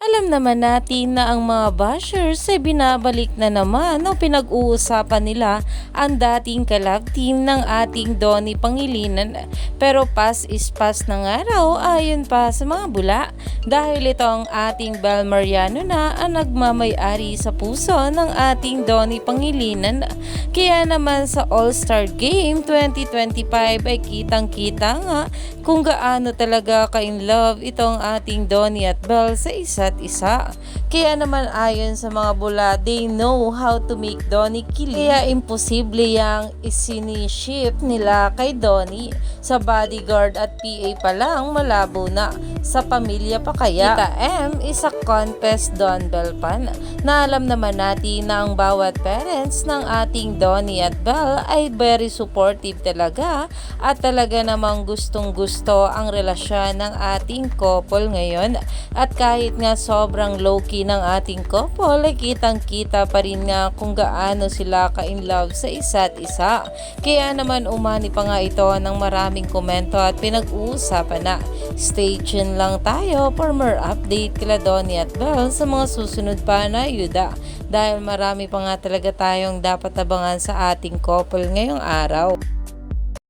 Alam naman natin na ang mga bashers ay binabalik na naman o pinag-uusapan nila ang dating kalab team ng ating Donnie Pangilinan. Pero pass is pass na nga raw ayon pa sa mga bula dahil ito ang ating Bel Mariano na ang nagmamayari sa puso ng ating Donnie Pangilinan. Kaya naman sa All-Star Game 2025 ay kitang-kita nga kung gaano talaga ka-in love itong ating Donnie at Belle sa isa't isa. Kaya naman ayon sa mga bula, they know how to make Donnie kilig. Kaya imposible yang isiniship nila kay Donnie. Sa bodyguard at PA pa lang, malabo na. Sa pamilya pa kaya. Tita M is a confessed Don Belpan na alam naman natin na ang bawat parents ng ating Donnie at Belle ay very supportive talaga at talaga namang gustong gusto ang relasyon ng ating couple ngayon. At kahit nga sobrang low-key ng ating couple ay kitang kita pa rin nga kung gaano sila ka-in love sa isa't isa. Kaya naman umani pa nga ito ng maraming komento at pinag-uusapan na. Stay tuned lang tayo for more update kila Donnie at Belle sa mga susunod pa na ayuda dahil marami pa nga talaga tayong dapat abangan sa ating couple ngayong araw.